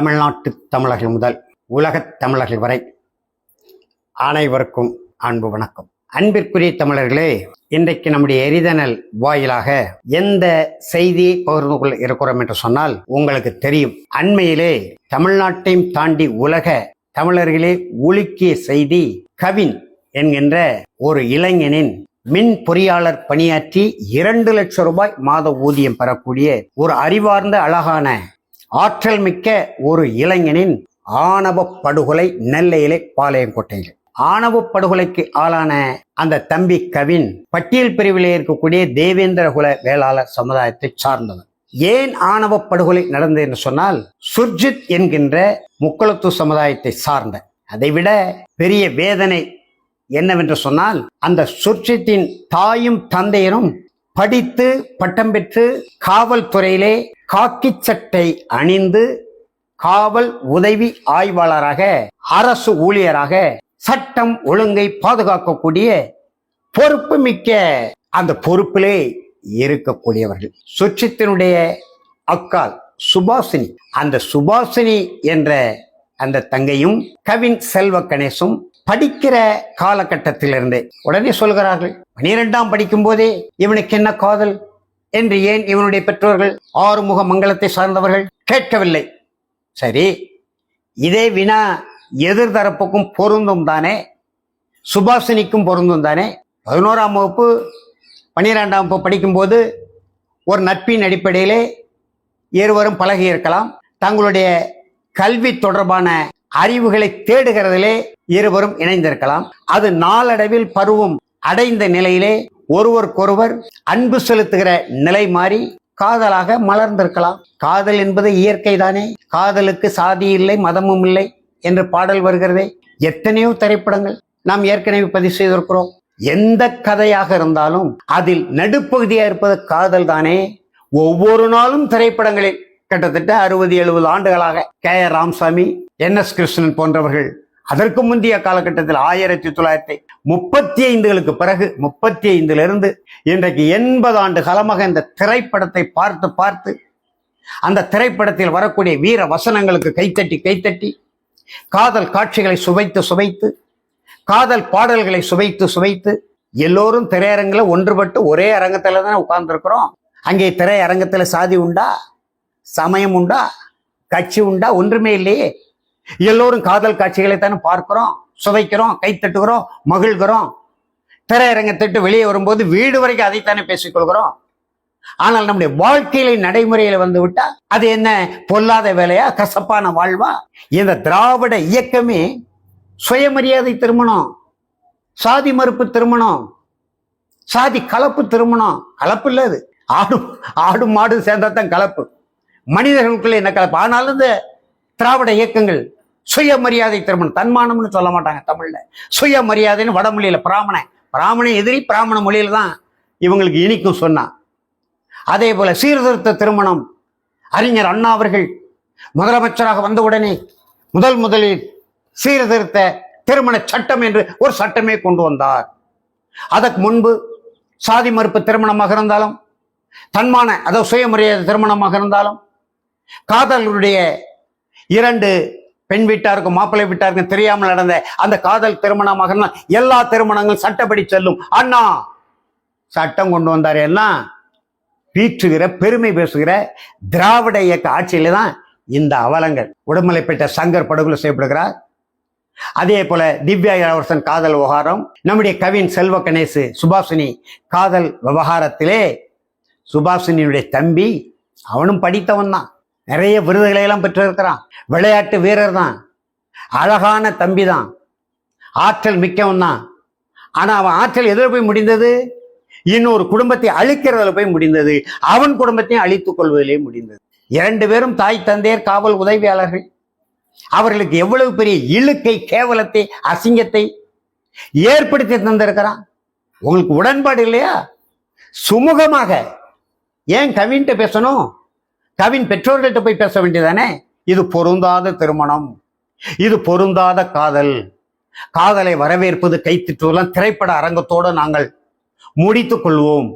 தமிழ்நாட்டு தமிழர்கள் முதல் உலகத் தமிழர்கள் வரை அனைவருக்கும் அன்பு வணக்கம். அன்பிற்குரிய தமிழர்களே இன்றைக்கு நம்முடைய எரிதனல் வாயிலாக எந்த செய்தியை பகிர்ந்து கொள்ள இருக்கிறோம் என்று சொன்னால் உங்களுக்கு தெரியும். அண்மையிலே தமிழ்நாட்டையும் தாண்டி உலக தமிழர்களே உலுக்கிய செய்தி கவின் என்கின்ற ஒரு இளைஞனின் மின் பொறியாளர் பணியாற்றி இரண்டு லட்சம் ரூபாய் மாத ஊதியம் பெறக்கூடிய ஒரு அறிவார்ந்த அழகான ஆற்றல் மிக்க ஒரு இளைஞனின் ஆணவ படுகொலை நெல்லையிலே பாளையங்கோட்டையில். ஆணவ படுகொலைக்கு ஆளான அந்த தம்பி கவின் பட்டியல் பிரிவிலே இருக்கக்கூடிய தேவேந்திர குல வேளாளர் சமுதாயத்தை சார்ந்தவர். ஏன் ஆணவ படுகொலை நடந்தது என்று சொன்னால் சுர்ஜித் என்கின்ற முக்குளத்து சமுதாயத்தை சார்ந்த அதைவிட பெரிய வேதனை என்னவென்று சொன்னால் அந்த சுர்ஜித்தின் தாயும் தந்தையரும் படித்து பட்டம் பெற்று காவல்துறையிலே காக்கி சட்டை அணிந்து காவல் உதவி ஆய்வாளராக அரசு ஊழியராக சட்டம் ஒழுங்கை பாதுகாக்கக்கூடிய பொறுப்பு மிக்க அந்த பொறுப்பிலே இருக்கக்கூடியவர்கள். சுட்சித்தினுடைய அக்கால் சுபாசினி. அந்த சுபாசினி என்ற அந்த தங்கையும் கவின் செல்வ கணேசும் படிக்கிற காலகட்டத்திலிருந்தே உடனே சொல்கிறார்கள் பனிரெண்டாம் படிக்கும் போதே இவனுக்கு என்ன காதல்? என்று ஏன் இவனுடைய பெற்றோர்கள் ஆறுமுக மங்கலத்தை சார்ந்தவர்கள் கேட்கவில்லை? சரி இதே வினா எதிர்தரப்புக்கும் பொருந்தும் தானே? சுபாசினிக்கும் பொருந்தும் தானே? பதினோராம் வகுப்பு பன்னிரெண்டாம் வகுப்பு படிக்கும்போது ஒரு நட்பின் அடிப்படையிலே இருவரும் பழகி இருக்கலாம். தங்களுடைய கல்வி தொடர்பான அறிவுகளை தேடுகிறதிலே இருவரும் இணைந்திருக்கலாம். அது நாளடைவில் பருவம் அடைந்த நிலையிலே ஒருவருக்கொருவர் அன்பு செலுத்துகிற நிலை மாறி காதலாக மலர்ந்திருக்கலாம். காதல் என்பது இயற்கை தானே காதலுக்கு சாதி இல்லை மதமும் இல்லை என்று பாடல் வருகிறதே. எத்தனையோ திரைப்படங்கள் நாம் ஏற்கனவே பதிவு செய்திருக்கிறோம். எந்த கதையாக இருந்தாலும் அதில் நடுப்பகுதியாக இருப்பது காதல் தானே ஒவ்வொரு நாளும் திரைப்படங்களில் கிட்டத்தட்ட அறுபது எழுபது ஆண்டுகளாக K R Ramasamy N S Krishnan போன்றவர்கள் அதற்கு முந்தைய காலகட்டத்தில் ஆயிரத்தி தொள்ளாயிரத்தி முப்பத்தி ஐந்துகளுக்கு பிறகு முப்பத்தி ஐந்திலிருந்து இன்றைக்கு எண்பது ஆண்டு காலமாக இந்த திரைப்படத்தை பார்த்து பார்த்து அந்த திரைப்படத்தில் வரக்கூடிய வீர வசனங்களுக்கு கைத்தட்டி கைத்தட்டி காதல் காட்சிகளை சுவைத்து சுவைத்து காதல் பாடல்களை சுவைத்து சுவைத்து எல்லோரும் திரையரங்கில் ஒன்றுபட்டு ஒரே அரங்கத்தில் தானே உட்கார்ந்துருக்குறோம். அங்கே திரையரங்கத்தில் சாதி உண்டா? சமயம் உண்டா? கட்சி உண்டா? ஒன்றுமே இல்லையே. எல்லோரும் காதல் காட்சிகளை தானே பார்க்கிறோம் சுவைக்கிறோம் கைத்தட்டுகிறோம் மகிழ்கிறோம். திரையரங்கத்திட்டு வெளியே வரும்போது வீடு வரைக்கும் அதைத்தானே பேசிக்கொள்கிறோம் ஆனால் நம்முடைய வாழ்க்கையில நடைமுறையில வந்து விட்டா அது என்ன? பொல்லாத வேலையா? கசப்பான வாழ்வா? இந்த திராவிட இயக்கமே சுயமரியாதை திருமணம் சாதி மறுப்பு திருமணம் சாதி கலப்பு திருமணம். கலப்பு இல்ல அது. ஆடு ஆடு மாடு சேர்ந்தாதான் கலப்பு. மனிதர்களுக்குள்ள என்ன கலப்பு? ஆனாலும் இந்த திராவிட இயக்கங்கள் சுயமரியாதை திருமணம். தன்மானம்னு சொல்ல மாட்டாங்க தமிழ்ல. சுயமரியாதைன்னு வடமொழியில பிராமணன். பிராமண எதிரி பிராமண மொழியில தான் இவங்களுக்கு இனிக்கும் சொன்னான் அதே போல சீர்திருத்த திருமணம். அறிஞர் அண்ணா அவர்கள் முதலமைச்சராக வந்தவுடனே முதல் முதலில் சீர்திருத்த திருமண சட்டம் என்று ஒரு சட்டமே கொண்டு வந்தார். அதற்கு முன்பு சாதி மறுப்பு திருமணமாக இருந்தாலும் தன்மான அதாவது சுயமரியாதை திருமணமாக இருந்தாலும் காதலருடைய இரண்டு பெண் வீட்டாருக்கும் மாப்பிள்ளை வீட்டாருக்கும் தெரியாமல் நடந்த அந்த காதல் திருமணமாக எல்லா திருமணங்களும் சட்டப்படி செல்லும். அண்ணா சட்டம் கொண்டு வந்தார் எல்லாம் பீற்றுகிற பெருமை பேசுகிற திராவிட இயக்க ஆட்சியில தான் இந்த அவலங்கள். உடுமலைப்பேட்டை சங்கர் படுகொலை செய்யப்படுகிறார். அதே போல திவ்யா இளவரசன் காதல் விவகாரம் நம்முடைய கவின் செல்வ கணேசு சுபாஷினி காதல் விவகாரத்திலே சுபாஷினியுடைய தம்பி அவனும் படித்தவன் தான். நிறைய விருதுகளை எல்லாம் பெற்றிருக்கிறான். விளையாட்டு வீரர் தான். அழகான தம்பி தான். ஆற்றல் மிக்கவன் தான். ஆனால் அவன் ஆற்றல் எதில் போய் முடிந்தது? இன்னொரு குடும்பத்தை அழிக்கிறதுல போய் முடிந்தது. அவன் குடும்பத்தையும் அழித்துக் கொள்வதிலே முடிந்தது. இரண்டு பேரும் தாய் தந்தையர் காவல் உதவியாளர்கள். அவர்களுக்கு எவ்வளவு பெரிய இழுக்கை கேவலத்தை அசிங்கத்தை ஏற்படுத்தி தந்திருக்கிறான். உங்களுக்கு உடன்பாடு இல்லையா? சுமூகமாக ஏன் கவின்ட்டு பேசணும்? கவின் பெற்றோர்கள்ட்ட போய் பேச வேண்டியதானே? இது பொருந்தாத திருமணம். இது பொருந்தாத காதல். காதலை வரவேற்பது கைத்திட்டுலாம் திரைப்பட அரங்கத்தோடு நாங்கள் முடித்துக் கொள்வோம்.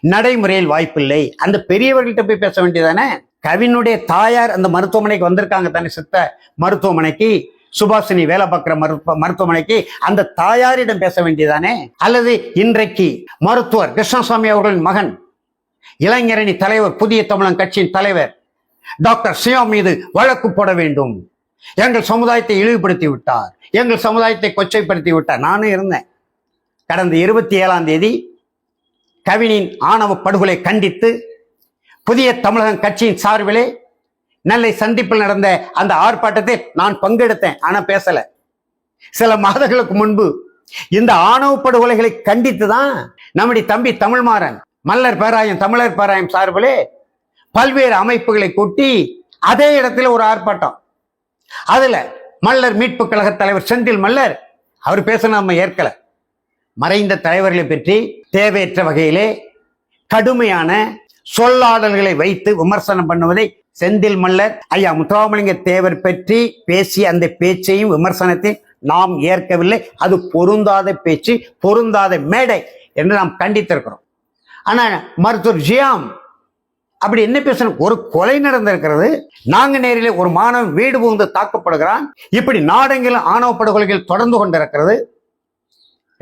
நடைமுறையில் வாய்ப்பில்லை. அந்த பெரியவர்கள்ட்ட போய் பேச வேண்டியதானே? கவினுடைய தாயார் அந்த மருத்துவமனைக்கு வந்திருக்காங்க தானே சித்த மருத்துவமனைக்கு? சுபாஷினி வேலை பார்க்குற மருத்துவ மருத்துவமனைக்கு அந்த தாயாரிடம் பேச வேண்டியதானே? அல்லது இன்றைக்கு மருத்துவர் கிருஷ்ணசாமி அவர்களின் மகன் இளைஞரணி தலைவர் புதிய தமிழன் கட்சியின் தலைவர் டாக்டர் சியா மீது வழக்கு போட வேண்டும். எங்கள் சமுதாயத்தை இழிவுபடுத்தி விட்டார் எங்கள் சமுதாயத்தை கொச்சைப்படுத்தி விட்டார் நானும் இருந்தேன். கடந்த இருபத்தி ஏழாம் தேதி கவினின் ஆணவ படுகொலை கண்டித்து புதிய தமிழகம் கட்சியின் சார்பிலே நெல்லை சந்திப்பில் நடந்த அந்த ஆர்ப்பாட்டத்தில் நான் பங்கெடுத்தேன். ஆனா பேசல. சில மாதங்களுக்கு முன்பு இந்த ஆணவ படுகொலைகளை கண்டித்து தான் நம்முடைய தம்பி தமிழ்மாறன் மல்லர் பேராயம் தமிழர் பேராயம் சார்பிலே பல்வேறு அமைப்புகளை கூட்டி அதே இடத்துல ஒரு ஆர்ப்பாட்டம். அதுல மல்லர் மீட்பு கழக தலைவர் செந்தில் மல்லர் அவர் பேச நம்ம ஏற்கல. மறைந்த தலைவர்களை பற்றி தேவையற்ற வகையிலே கடுமையான சொல்லாடல்களை வைத்து விமர்சனம் பண்ணுவதை செந்தில் மல்லர் ஐயா முத்துராமலிங்க தேவர் பற்றி பேசிய அந்த பேச்சையும் விமர்சனத்தையும் நாம் ஏற்கவில்லை. அது பொருந்தாத பேச்சு பொருந்தாத மேடை என்று நாம் கண்டித்திருக்கிறோம். ஆனால் மருத்துவர் ஜியாம் அப்படி என்ன பேசணும்? ஒரு கொலை நடந்திருக்கிறது. நாங்க நேரிலே ஒரு மாணவன் வீடு புகுந்து தாக்கப்படுகிறான். இப்படி நாடெங்கிலும் ஆணவ படுகொலைகள் தொடர்ந்து கொண்டிருக்கிறது.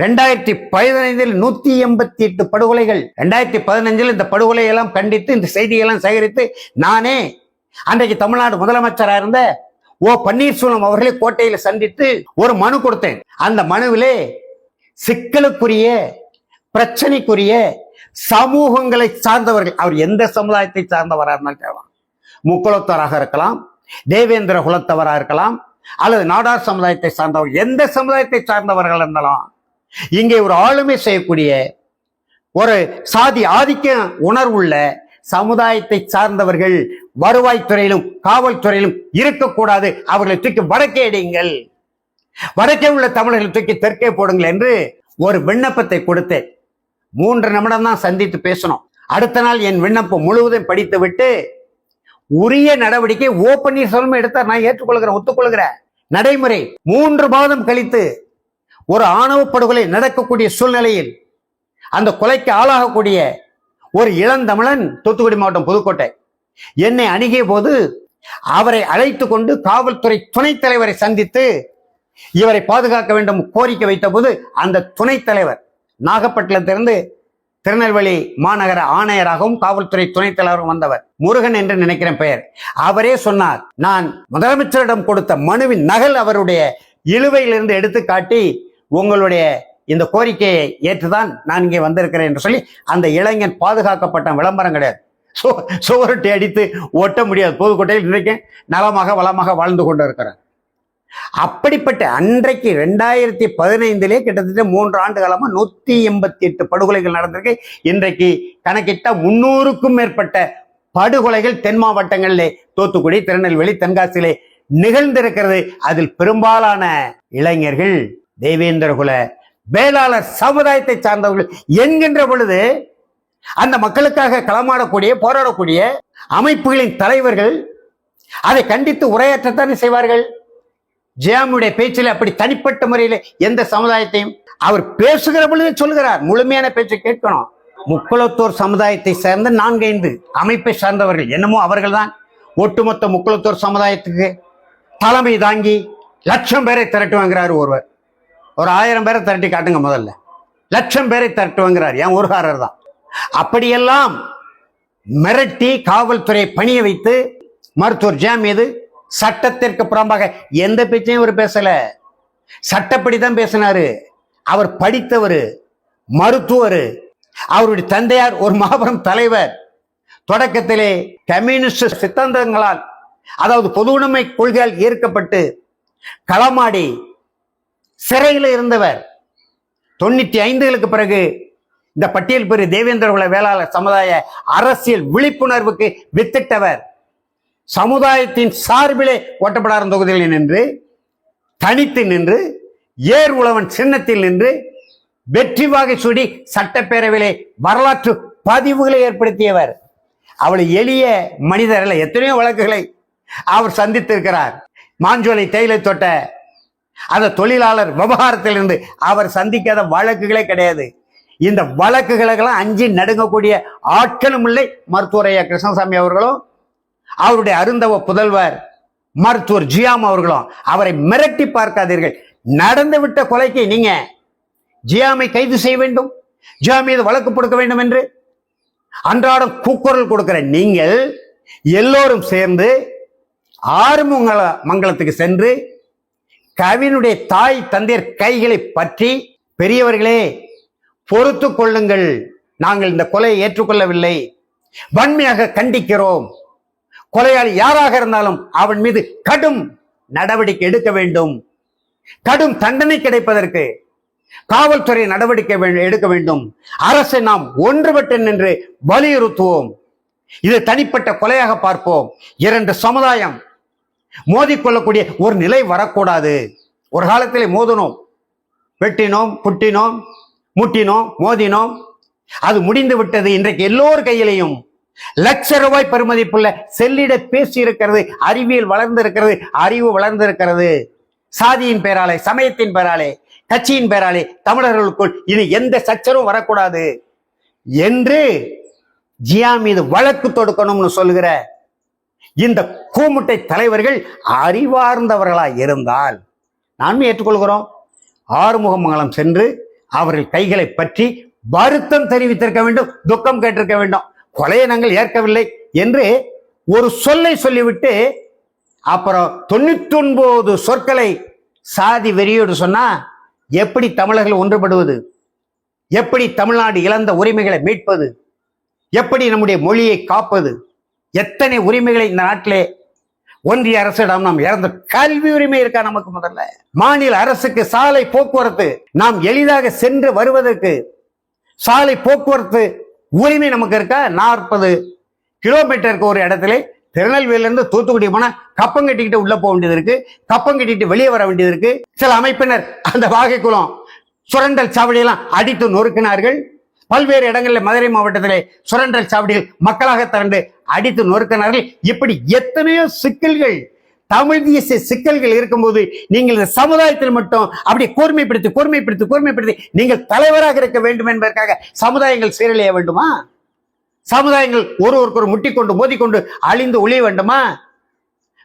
ரெண்டாயிரத்தி பதினைந்தில் நூத்தி எண்பத்தி எட்டு படுகொலைகள். ரெண்டாயிரத்தி பதினஞ்சில் இந்த படுகொலையெல்லாம் கண்டித்து இந்த செய்தியெல்லாம் சேகரித்து நானே அன்றைக்கு தமிழ்நாடு முதலமைச்சராக இருந்த ஓ பன்னீர்செல்வம் அவர்களை கோட்டையில் சந்தித்து ஒரு மனு கொடுத்தேன். அந்த மனுவிலே சிக்கலுக்குரிய பிரச்சனைக்குரிய சமூகங்களை சார்ந்தவர்கள் அவர் எந்த சமுதாயத்தை சார்ந்தவராக இருந்தாலும் கேட்கலாம் முக்குளத்தவராக இருக்கலாம் தேவேந்திர குலத்தவராக இருக்கலாம் அல்லது நாடார் சமுதாயத்தை சார்ந்தவர் எந்த சமுதாயத்தை சார்ந்தவர்கள் இருந்தாலும் இங்கே ஒரு ஆளுமை செய்யக்கூடிய ஒரு சாதி ஆதிக்க உணர்வுள்ள சமுதாயத்தை சார்ந்தவர்கள் வருவாய்த்துறையிலும் காவல்துறையிலும் இருக்கக்கூடாது. அவர்களை தூக்கி வடக்கே அடியுங்கள் வடக்கே உள்ள தமிழர்களை தூக்கி தெற்கே போடுங்கள் என்று ஒரு விண்ணப்பத்தை கொடுத்தேன் மூன்று நிமிடம் தான் சந்தித்து பேசணும். அடுத்த நாள் என் விண்ணப்பம் முழுவதும் படித்து விட்டு உரிய நடவடிக்கை ஓ பன்னீர்செல்வம் எடுத்தார். நான் ஏற்றுக்கொள்கிறேன் ஒத்துக்கொள்கிறேன். நடைமுறை மூன்று மாதம் கழித்து ஒரு ஆணவ படுகொலை நடக்கக்கூடிய சூழ்நிலையில் அந்த கொலைக்கு ஆளாகக்கூடிய ஒரு இளந்தமிழன் தூத்துக்குடி மாவட்டம் புதுக்கோட்டை. என்னை அணுகிய போது அவரை அழைத்து கொண்டு காவல்துறை துணைத் தலைவரை சந்தித்து இவரை பாதுகாக்க வேண்டும் கோரிக்கை வைத்த போது அந்த துணைத் தலைவர் நாகப்பட்டினத்திலிருந்து திருநெல்வேலி மாநகர ஆணையராகவும் காவல்துறை துணைத் தலைவரும் வந்தவர். முருகன் என்று நினைக்கிறேன் பெயர். அவரே சொன்னார் நான் முதலமைச்சரிடம் கொடுத்த மனுவின் நகல் அவருடைய இழுவையிலிருந்து எடுத்து காட்டி உங்களுடைய இந்த கோரிக்கையை ஏற்றுதான் நான் இங்கே வந்திருக்கிறேன் என்று சொல்லி அந்த இளைஞன் பாதுகாக்கப்பட்ட விளம்பரம் கிடையாது. சு சுவரொட்டி அடித்து ஒட்ட முடியாது. புதுக்கோட்டையில் இன்றைக்கு நலமாக வளமாக வாழ்ந்து கொண்டு இருக்கிறேன் அப்படிப்பட்ட அன்றைக்கு ரெண்டாயிரத்தி பதினைந்திலே கிட்டத்தட்ட மூன்று ஆண்டு காலமா நூத்தி எண்பத்தி எட்டு படுகொலைகள் நடந்திருக்கு. இன்றைக்கு கணக்கிட்ட முன்னூறுக்கும் மேற்பட்ட படுகொலைகள் தென் மாவட்டங்களிலே தூத்துக்குடி திருநெல்வேலி தென்காசியிலே நிகழ்ந்திருக்கிறது. அதில் பெரும்பாலான இளைஞர்கள் தேவேந்திரகுல வேளாளர் சமுதாயத்தை சார்ந்தவர்கள் என்கின்ற பொழுது அந்த மக்களுக்காக களமாடக்கூடிய போராடக்கூடிய அமைப்புகளின் தலைவர்கள் அதை கண்டித்து உரையாற்றத்தானே செய்வார்கள்? ஜெயாமுடைய பேச்சில் அப்படி தனிப்பட்ட முறையில் எந்த சமுதாயத்தையும் அவர் பேசுகிற பொழுது சொல்கிறார். முழுமையான பேச்சை கேட்கணும். முக்குளத்தோர் சமுதாயத்தை சேர்ந்த நான்கைந்து அமைப்பை சார்ந்தவர்கள் என்னமோ அவர்கள் தான் ஒட்டுமொத்த முக்குளத்தோர் சமுதாயத்துக்கு தலைமை தாங்கி லட்சம் பேரை திரட்டுவாங்கிறார் ஒருவர். ஒரு ஆயிரம் பேரை திரட்டி காட்டுங்க முதல்ல. லட்சம் பேரை திரட்டுவாங்கிறார் என் ஒருகாரர் தான். அப்படியெல்லாம் மிரட்டி காவல்துறை பணிய வைத்து மருத்துவர் ஜே மீது சட்டத்திற்கு புறம்பாக எந்த பேச்சையும் அவர் பேசல. சட்டப்படி தான் பேசினாரு. அவர் படித்தவர் மருத்துவர் அவருடைய தந்தையார் ஒரு மாபெரும் தலைவர். தொடக்கத்திலே கம்யூனிஸ்ட் சித்தாந்தங்களால் அதாவது பொது உடைமை கொள்கையால் ஈர்க்கப்பட்டு களமாடி சிறையில் இருந்தவர். தொண்ணூத்தி ஐந்துகளுக்கு பிறகு இந்த பட்டியல் பெரு தேவேந்திர குல வேளாளர் சமுதாய அரசியல் விழிப்புணர்வுக்கு வித்திட்டவர். சமுதாயத்தின் சார்பிலே ஓட்டப்படாத தொகுதிகளில் நின்று தனித்து நின்று ஏர் உழவன் சின்னத்தில் நின்று வெற்றி வாகை சூடி சட்டப்பேரவையிலே வரலாற்று பதிவுகளை ஏற்படுத்தியவர். அவளை எளிய மனிதர் அல்ல எத்தனையோ வழக்குகளை அவர் சந்தித்திருக்கிறார். மாஞ்சோலை தேயிலை தொட்ட அந்த தொழிலாளர் விவகாரத்திலிருந்து அவர் சந்திக்காத வழக்குகளே கிடையாது. இந்த வழக்குகளுக்கெல்லாம் அஞ்சு நடுங்கக்கூடிய ஆட்களும் இல்லை. மருத்துவரையா கிருஷ்ணசாமி அவர்களும் அவருடைய அருந்தவ புதல்வர் மருத்துவர் ஜியாம் அவர்களும் அவரை மிரட்டி பார்க்காதீர்கள். நடந்துவிட்ட கொலைக்கு நீங்க ஜியாமை கைது செய்ய வேண்டும்? ஜியா மீது வழக்கு கொடுக்க வேண்டும் என்று? அன்றாடம் கூக்குரல் கொடுக்கிற நீங்கள் எல்லோரும் சேர்ந்து ஆறுமுகல மங்கலத்துக்கு சென்று கவினுடைய தாய் தந்தையர் கைகளை பற்றி பெரியவர்களே பொறுத்து கொள்ளுங்கள். நாங்கள் இந்த கொலையை ஏற்றுக்கொள்ளவில்லை. வன்மையாக கண்டிக்கிறோம். கொலையாளி யாராக இருந்தாலும் அவன் மீது கடும் நடவடிக்கை எடுக்க வேண்டும். கடும் தண்டனை கிடைப்பதற்கு காவல்துறை நடவடிக்கை எடுக்க வேண்டும். அரசை நாம் ஒன்றுபட்டு நின்று வலியுறுத்துவோம். இது தனிப்பட்ட கொலையாக பார்ப்போம். இரண்டு சமுதாயம் மோதிக்கொள்ளக்கூடிய ஒரு நிலை வரக்கூடாது. ஒரு காலத்திலே மோதினோம். வெட்டினோம் புட்டினோம் முட்டினோம் மோதினோம். அது முடிந்து விட்டது. இன்றைக்கு எல்லோர் கையிலையும் லட்ச ரூபாய் பெருமதிப்புள்ள செல்லிட பேசி இருக்கிறது அறிவியல் வளர்ந்திருக்கிறது அறிவு வளர்ந்திருக்கிறது சாதியின் பேராலே சமயத்தின் பேராலே கட்சியின் பேராலே தமிழர்களுக்குள் இனி எந்த சச்சரும் வரக்கூடாது. என்று ஜியா மீது வழக்கு தொடுக்கணும்னு சொல்லுகிற இந்த கூமுட்டை தலைவர்கள் அறிவார்ந்தவர்களாய் இருந்தால் நானும் ஏற்றுக்கொள்கிறோம். ஆறுமுகமங்கலம் சென்று அவர்கள் கைகளை பற்றி வருத்தம் தெரிவித்திருக்க வேண்டும் துக்கம் கேட்டிருக்க வேண்டும். கொலையை நாங்கள் ஏற்கவில்லை என்று ஒரு சொல்லை சொல்லிவிட்டு அப்புறம் தொண்ணூத்தொன்பது சொற்களை சாதி வெறியோடு சொன்னா எப்படி தமிழர்கள் ஒன்றுபடுவது? எப்படி தமிழ்நாடு இழந்த உரிமைகளை மீட்பது? எப்படி நம்முடைய மொழியை காப்பது? எத்தனை உரிமைகளை இந்த நாட்டிலே ஒன்றிய அரசிடம் நாம் இறந்த கல்வி உரிமை இருக்கா நமக்கு முதல்ல? மாநில அரசுக்கு சாலை போக்குவரத்து நாம் எளிதாக சென்று வருவதற்கு சாலை போக்குவரத்து உரிமை நமக்கு இருக்க? நாற்பது கிலோமீட்டருக்கு ஒரு இடத்துல திருநெல்வேலியிலிருந்து தூத்துக்குடி போனால் கப்பம் கட்டிக்கிட்டு உள்ளே போக வேண்டியது இருக்கு. கப்பம் கட்டிட்டு வெளியே வர வேண்டியது இருக்கு. சில அமைப்பினர் அந்த வாகைக்குளம் சுரண்டல் சாவடியெல்லாம் அடித்து நொறுக்கினார்கள். பல்வேறு இடங்களில் மதுரை மாவட்டத்திலே சுரண்டல் சாவடியில் மக்களாக திரண்டு அடித்து நொறுக்கினார்கள். இப்படி எத்தனையோ சிக்கல்கள் தமிழ் தேசிய சிக்கல்கள் இருக்கும்போது நீங்கள் இந்த சமுதாயத்தில் மட்டும் அப்படி கூர்மைப்படுத்தி கூர்மைப்படுத்தி கூர்மைப்படுத்தி நீங்கள் தலைவராக இருக்க வேண்டும் என்பதற்காக சமுதாயங்கள் சீரழிய வேண்டுமா? சமுதாயங்கள் ஒருவருக்கு ஒரு முட்டிக்கொண்டு மோதிக்கொண்டு அழிந்து ஒளிய வேண்டுமா?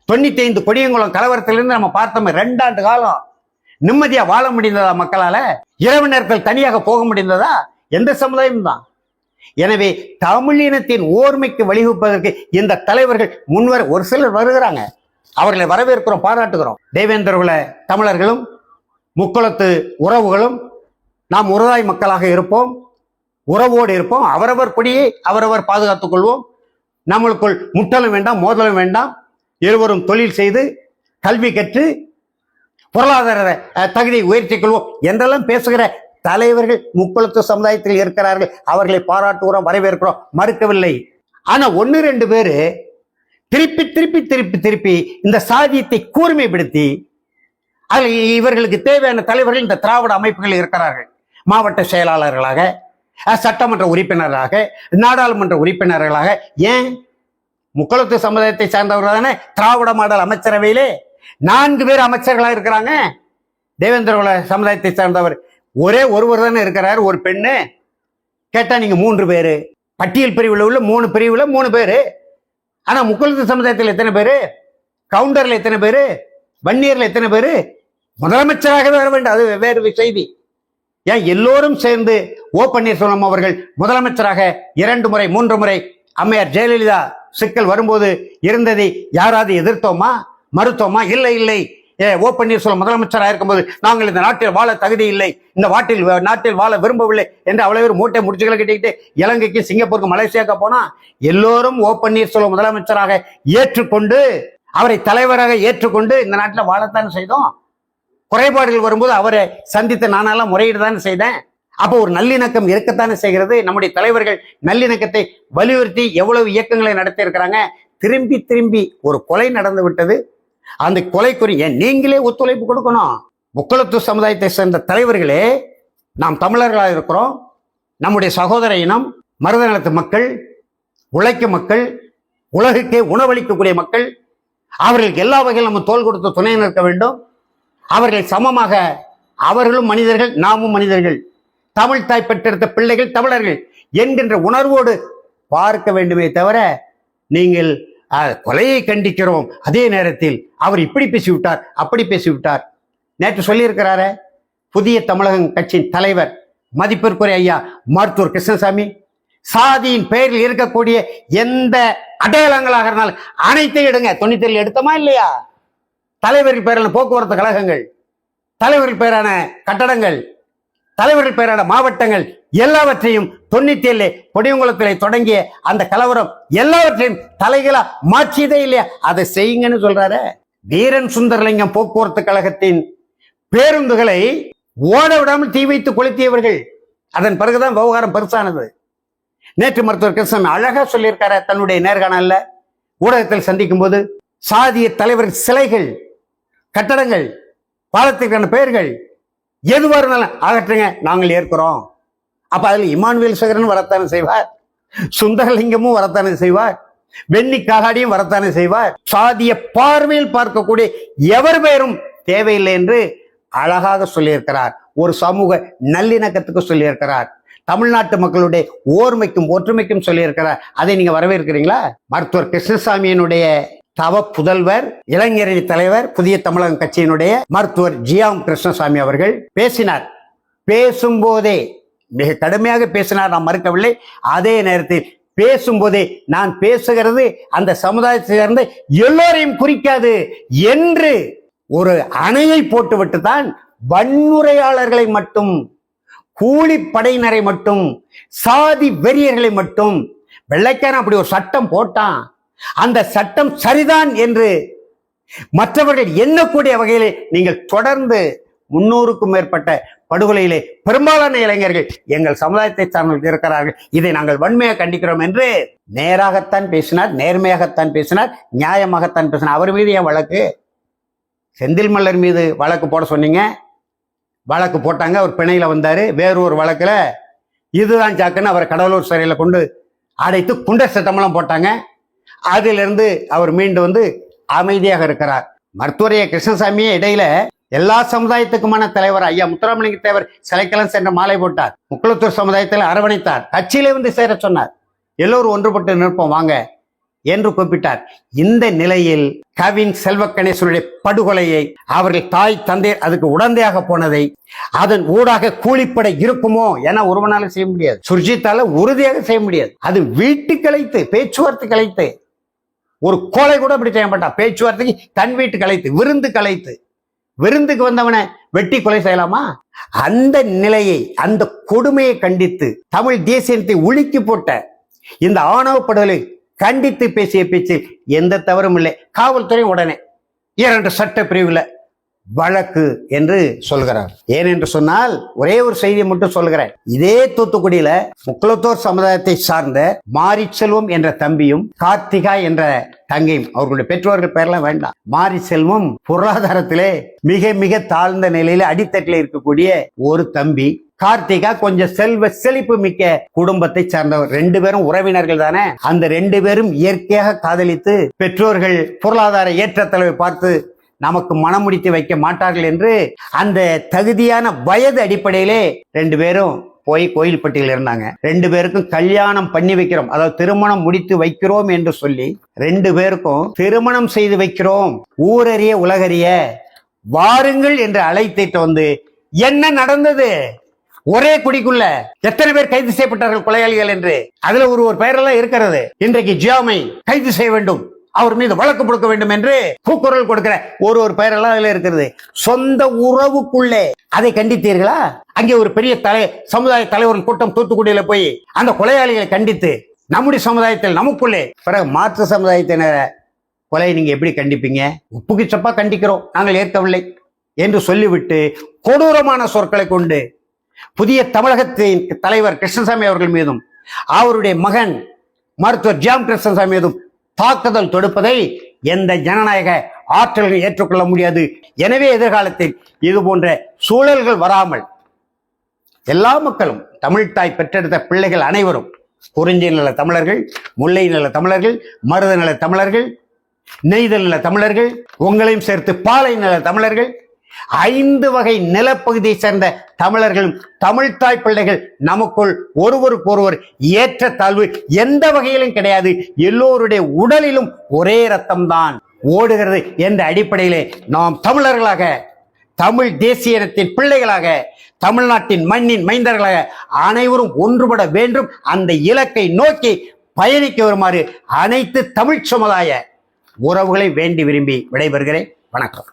தொண்ணூத்தி ஐந்து கொடியங்குளம் கலவரத்திலிருந்து நம்ம பார்த்தோம் ரெண்டாண்டு காலம் நிம்மதியா வாழ முடிந்ததா மக்களால? இரவு நேரத்தில் தனியாக போக முடிந்ததா? எந்த சமுதாயம் தான் எனவே தமிழினத்தின் ஓர்மைக்கு வழிவகுப்பதற்கு இந்த தலைவர்கள் முன்வர ஒரு சிலர் வருகிறாங்க. அவர்களை வரவேற்கிறோம் பாராட்டுகிறோம். தேவேந்திரகுல தமிழர்களும் முக்குளத்து உறவுகளும் நாம் உறதாய் மக்களாக இருப்போம். உறவோடு இருப்போம். அவரவர் கொடியை அவரவர் பாதுகாத்துக் கொள்வோம். நம்மளுக்குள் முட்டலும் வேண்டாம் மோதலும் வேண்டாம். இருவரும் தொழில் செய்து கல்வி கற்று பொருளாதார தகுதியை உயர்த்திக் கொள்வோம். என்றெல்லாம் பேசுகிற தலைவர்கள் முக்குளத்து சமுதாயத்தில் இருக்கிறார்கள். அவர்களை பாராட்டுகிறோம் வரவேற்கிறோம். மறுக்கவில்லை. ஆனா ஒன்று ரெண்டு பேரு திருப்பி திருப்பி திருப்பி திருப்பி இந்த சாதியத்தை கூர்மைப்படுத்தி அதில் இவர்களுக்கு தேவையான தலைவர்கள் இந்த திராவிட அமைப்புகள் இருக்கிறார்கள். மாவட்ட செயலாளர்களாக சட்டமன்ற உறுப்பினராக நாடாளுமன்ற உறுப்பினர்களாக ஏன்? முக்களத்து சமுதாயத்தை சார்ந்தவர்கள் தானே? திராவிட மாடல் அமைச்சரவையிலே நான்கு பேர் அமைச்சர்களாக இருக்கிறாங்க. தேவேந்திரகுல சமுதாயத்தை சார்ந்தவர். ஒரே ஒருவர் தானே இருக்கிறார் ஒரு பெண்ணு. கேட்டால் நீங்கள் மூன்று பேர். பட்டியல் பிரிவில் உள்ள மூணு பிரிவில் மூணு பேர். ஆனால் முக்குளத்து சமுதாயத்தில் எத்தனை பேர்? கவுண்டரில் எத்தனை பேர்? வன்னியரில் எத்தனை பேர்? முதலமைச்சராகவே வர வேண்டும். அது வெவ்வேறு செய்தி. ஏன் எல்லோரும் சேர்ந்து ஓ பன்னீர்செல்வம் அவர்கள் முதலமைச்சராக இரண்டு முறை மூன்று முறை அம்மையார் ஜெயலலிதா சிக்கல் வரும்போது இருந்ததை யாராவது எதிர்த்தோமா? மறுத்தோமா? இல்லை இல்லை. ஏ ஓ பன்னீர்செல்வம் முதலமைச்சராக இருக்கும்போது நாங்கள் இந்த நாட்டில் வாழ தகுதி இல்லை இந்த நாட்டில் நாட்டில் வாழ விரும்பவில்லை என்று அவ்வளவு பேர் மூட்டை முடிச்சுகளை கட்டிக்கிட்டு இலங்கைக்கு சிங்கப்பூருக்கு மலேசியாக்க போனா எல்லோரும் ஓ பன்னீர்செல்வம் முதலமைச்சராக ஏற்றுக்கொண்டு அவரை தலைவராக ஏற்றுக்கொண்டு இந்த நாட்டில் வாழத்தான் செய்தோம். குறைபாடுகள் வரும்போது அவரை சந்தித்து நானெல்லாம் முறையீடு தானே செய்தேன். அப்போ ஒரு நல்லிணக்கம் இருக்கத்தானே செய்கிறது. நம்முடைய தலைவர்கள் நல்லிணக்கத்தை வலியுறுத்தி எவ்வளவு இயக்கங்களை நடத்தி இருக்கிறாங்க திரும்பி திரும்பி ஒரு கொலை நடந்து விட்டது அந்த கொலைக்குரிய நீங்களே ஒத்துழைப்பு கொடுக்கணும்? முக்குளத்து சமுதாயத்தை சேர்ந்த தலைவர்களே நாம் தமிழர்களாக இருக்கிறோம். நம்முடைய சகோதர இனம் மருத மருதநலத்து மக்கள் உழைக்கும் மக்கள் உலகுக்கே உணவளிக்கக்கூடிய மக்கள் அவர்களுக்கு எல்லா வகையில் நம்ம தோல் கொடுத்து துணை நிற்க வேண்டும். அவர்கள் சமமாக அவர்களும் மனிதர்கள் நாமும் மனிதர்கள். தமிழ் தாய் பெற்றெடுத்த பிள்ளைகள் தமிழர்கள் என்கின்ற உணர்வோடு பார்க்க வேண்டுமே தவிர நீங்கள் கொலையை கண்டிக்கிறோம். அதே நேரத்தில் அவர் இப்படி பேசிவிட்டார் அப்படி பேசிவிட்டார். நேற்று சொல்லியிருக்கிறாரே புதிய தமிழகம் கட்சியின் தலைவர் மதிப்பிற்குரிய ஐயா மருத்துவர் கிருஷ்ணசாமி சாதியின் பெயரில் இருக்கக்கூடிய எந்த அடையாளங்களாக இருந்தாலும் அனைத்தையும் எடுங்க. தொண்ணூத்தி எடுத்தோமா இல்லையா? தலைவரின் பெயரான போக்குவரத்து கழகங்கள் தலைவரின் பெயரான கட்டடங்கள் தலைவர்கள் பெயரான மாவட்டங்கள் எல்லாவற்றையும் தொண்ணூத்தி ஏழு கொடியங்குளத்திலே தொடங்கிய அந்த கலவரம் எல்லாவற்றையும் தலைகளா மாற்றியதே இல்லையா? அதை செய்யுங்கன்னு சொல்றாரு. வீரன் சுந்தரலிங்கம் போக்குவரத்து கழகத்தின் பேருந்துகளை ஓட விடாமல் தீ வைத்து கொளுத்தியவர்கள். அதன் பிறகுதான் விவகாரம் பெருசானது. நேற்று மருத்துவர் கிருஷ்ணன் அழகா சொல்லியிருக்காரு தன்னுடைய நேர்காணல்ல. ஊடகத்தில் சந்திக்கும் போது சாதிய தலைவர் சிலைகள் கட்டடங்கள் பாலத்திற்கான பெயர்கள் எதுவாக இருந்தாலும் அகற்றுங்க நாங்கள் ஏற்கிறோம். அப்ப அதில் இமானுவேல் சகரன் வரத்தானே செய்வார்? சுந்தரலிங்கமும் வரத்தானே செய்வார்? வெண்ணி காகாடியும் வரத்தானே செய்வார்? சாதிய பார்வையில் பார்க்கக்கூடிய எவர் பெயரும் தேவையில்லை என்று அழகாக சொல்லியிருக்கிறார். ஒரு சமூக நல்லிணக்கத்துக்கு சொல்லியிருக்கிறார். தமிழ்நாட்டு மக்களுடைய ஓர்மைக்கும் ஒற்றுமைக்கும் சொல்லியிருக்கிறார். அதை நீங்க வரவேற்கிறீங்களா? மருத்துவர் கிருஷ்ணசாமியினுடைய தவ புதல்வர் இளைஞரணி தலைவர் புதிய தமிழகம் கட்சியினுடைய மருத்துவர் ஜியாம் கிருஷ்ணசாமி அவர்கள் பேசினார். பேசும்போதே மிக கடுமையாக பேசினார் நான் மறுக்கவில்லை. அதே நேரத்தில் பேசும்போதே நான் பேசுகிறது அந்த சமுதாயத்தை சேர்ந்த எல்லோரையும் குறிக்காது என்று ஒரு அணையை போட்டுவிட்டு தான் வன்முறையாளர்களை மட்டும் கூலிப்படையினரை மட்டும் சாதி வெறியர்களை மட்டும் வெள்ளைக்காரன் அப்படி ஒரு சட்டம் போட்டான். அந்த சட்டம் சரிதான் என்று மற்றவர்கள் எண்ணக்கூடிய வகையிலே நீங்கள் தொடர்ந்து முன்னூறுக்கும் மேற்பட்ட படுகொலையிலே பெரும்பாலான இளைஞர்கள் எங்கள் சமுதாயத்தை சார்ந்தவர்கள் இருக்கிறார்கள். இதை நாங்கள் வன்மையாக கண்டிக்கிறோம் என்று நேராகத்தான் பேசினார் நேர்மையாகத்தான் பேசினார் நியாயமாகத்தான் பேசினார். அவர் மீது ஏன் வழக்கு? செந்தில் மல்லர் மீது வழக்கு போட சொன்னீங்க. வழக்கு போட்டாங்க அவர் பிணையில வந்தார். வேறு ஒரு வழக்குல இதுதான் சாக்குன்னு அவர் கடலூர் சிறையில் கொண்டு அடைத்து குண்டர் சட்டமெல்லாம் போட்டாங்க. அதிலிருந்து அவர் மீண்டு வந்து அமைதியாக இருக்கிறார். மருத்துவரைய கிருஷ்ணசாமியே இடையில எல்லா சமுதாயத்துக்குமான தலைவர் ஐயா முத்துராமலிங்க தேவர் சிலைக்கெல்லாம் சென்ற மாலை போட்டார். முக்குளத்தூர் சமுதாயத்தில் அரவணைத்தார். கட்சியிலே வந்து சேர சொன்னார். எல்லோரும் ஒன்றுபட்டு நிற்போம் வாங்க என்று கூப்பிட்டார். இந்த நிலையில் கவின் செல்வ கணேசனுடைய படுகொலையை அவர்கள் தாய் தந்தை அதுக்கு உடந்தையாக போனதை அதன் ஊடாக கூலிப்படை இருக்குமோ என ஒருவனால செய்ய முடியாது. சுர்ஜித்தால உறுதியாக செய்ய முடியாது. அது வீட்டு கலைத்து பேச்சுவார்த்தை கலைத்து ஒரு கோலை கூட இப்படி செய்ய மாட்டான். பேச்சுவார்த்தைக்கு தன் வீட்டு கலைத்து விருந்து கலைத்து. விருந்துக்கு வந்தவனை வெட்டி கொலை செய்யலாமா? அந்த நிலையை அந்த கொடுமையை கண்டித்து தமிழ் தேசியத்தை உலுக்கி போட்ட இந்த ஆணவ படுகொலை கண்டித்து பேசிய பேச்சு எந்த தவறும் இல்லை. காவல்துறை உடனே இரண்டு சட்ட பிரிவுல வழக்கு என்று சொல்கிறார். ஏனென்று சொன்னால் ஒரே ஒரு செய்தியை மட்டும் சொல்கிறேன். இதே தூத்துக்குடியில முக்குளத்தோர் சமுதாயத்தை சார்ந்த மாரிச்செல்வம் என்ற தம்பியும் கார்த்திகா என்ற தங்கையும் அவர்களுடைய பெற்றோர்கள் பெயர்லாம் வேண்டாம். மாரி செல்வம் பொருளாதாரத்திலே மிக மிக தாழ்ந்த நிலையில அடித்தட்டில் இருக்கக்கூடிய ஒரு தம்பி. கார்த்திகா கொஞ்சம் செல்வ செழிப்பு மிக்க குடும்பத்தை சார்ந்தவர். ரெண்டு பேரும் உறவினர்கள் தானே. அந்த ரெண்டு பேரும் இயற்கையாக காதலித்து பெற்றோர்கள் பொருளாதார ஏற்றத்தளவை பார்த்து நமக்கு மனம் முடித்து வைக்க மாட்டார்கள் என்று அந்த தகுதியான வயது அடிப்படையிலே ரெண்டு பேரும் போய் கோயில்பட்டியில் இருந்தாங்க. ரெண்டு பேருக்கும் கல்யாணம் பண்ணி வைக்கிறோம். அதாவது திருமணம் முடித்து வைக்கிறோம் என்று சொல்லி ரெண்டு பேருக்கும் திருமணம் செய்து வைக்கிறோம். ஊரறிய உலகறிய வாருங்கள் என்று அழைத்துட்டு வந்து என்ன நடந்தது? ஒரே குடிக்குள்ள எத்தனை பேர் கைது செய்யப்பட்டார்கள் கொலையாளிகள் என்று? அதுல ஒரு ஒரு பெயரெல்லாம் இருக்கிறது. இன்றைக்கு ஜியாமை கைது செய்ய வேண்டும். அவர் மீது வழக்கு கொடுக்க வேண்டும் என்று கூக்குரல் கொடுக்கிற ஒரு ஒரு பெயரெல்லாம் அதில் இருக்கிறது. சொந்த உறவுக்குள்ளே அதை கண்டித்தீர்களா? அங்கே ஒரு பெரிய தலை சமுதாய தலைவர்கள் கூட்டம் தூத்துக்குடியில போய் அந்த கொலையாளிகளை கண்டித்து நம்முடைய சமுதாயத்தில் நமக்குள்ளே பிறகு மாற்று சமுதாயத்தினரை கொலையை நீங்க எப்படி கண்டிப்பீங்க? உப்புக்கு சப்பா கண்டிக்கிறோம் நாங்கள் ஏற்கவில்லை என்று சொல்லிவிட்டு கொடூரமான சொற்களை கொண்டு புதிய தமிழகத்தின் தலைவர் கிருஷ்ணசாமி அவர்கள் மீதும் அவருடைய மகன் மருத்துவர் ஜாம் கிருஷ்ணசாமி மீதும் தாக்குதல் தொடுப்பதை எந்த ஜனநாயக ஆற்றலும் ஏற்றுக்கொள்ள முடியாது. எனவே எதிர்காலத்தில் இது போன்ற சூழல்கள் வராமல் எல்லா மக்களும் தமிழ்தாய் பெற்றெடுத்த பிள்ளைகள் அனைவரும் குறிஞ்சி நில தமிழர்கள் முல்லை நில தமிழர்கள் மருத நில தமிழர்கள் நெய்தல் நில தமிழர்கள் உங்களையும் சேர்த்து பாலை நில தமிழர்கள் ஐந்து வகை நிலப்பகுதியை சேர்ந்த தமிழர்களும் தமிழ் தாய் பிள்ளைகள் நமக்குள் ஒருவருக்கு ஒருவர் ஏற்ற தாழ்வு எந்த வகையிலும் கிடையாது. எல்லோருடைய உடலிலும் ஒரே ரத்தம்தான் ஓடுகிறது என்ற அடிப்படையிலே நாம் தமிழர்களாக தமிழ் தேசிய இனத்தின் பிள்ளைகளாக தமிழ்நாட்டின் மண்ணின் மைந்தர்களாக அனைவரும் ஒன்றுபட வேண்டும். அந்த இலக்கை நோக்கி பயணிக்க வருமாறு அனைத்து தமிழ் சமுதாய உறவுகளை வேண்டி விரும்பி விடைபெறுகிறேன். வணக்கம்.